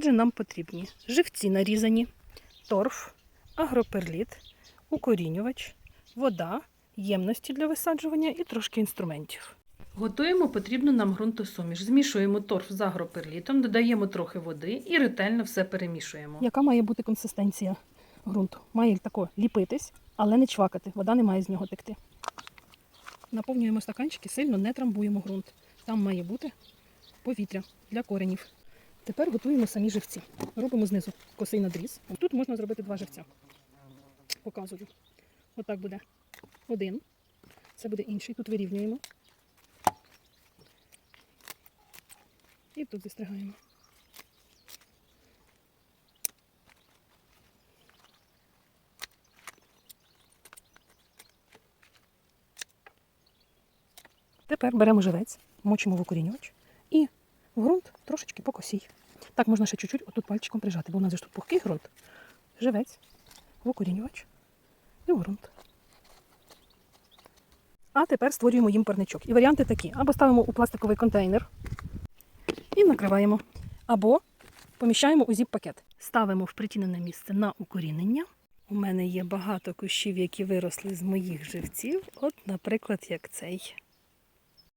Отже, нам потрібні живці нарізані, торф, агроперліт, укорінювач, вода, ємності для висаджування і трошки інструментів. Готуємо потрібну нам ґрунтосуміш. Змішуємо торф з агроперлітом, додаємо трохи води і ретельно все перемішуємо. Яка має бути консистенція ґрунту? Має тако ліпитись, але не чвакати. Вода не має з нього текти. Наповнюємо стаканчики, сильно не трамбуємо ґрунт. Там має бути повітря для коренів. Тепер готуємо самі живці. Робимо знизу косий надріз. Тут можна зробити два живця. Показую. Отак буде один. Це буде інший. Тут вирівнюємо. І тут зістригаємо. Тепер беремо живець, мочимо в укорінювач і ґрунт трошечки покосій. Так можна ще чуть-чуть отут пальчиком прижати, бо у нас ж тут пухкий ґрунт. Живець, в укорінювач і в ґрунт. А тепер створюємо їм парничок. І варіанти такі: або ставимо у пластиковий контейнер і накриваємо, або поміщаємо у зіп-пакет. Ставимо в притінене місце на укорінення. У мене є багато кущів, які виросли з моїх живців. От, наприклад, як цей.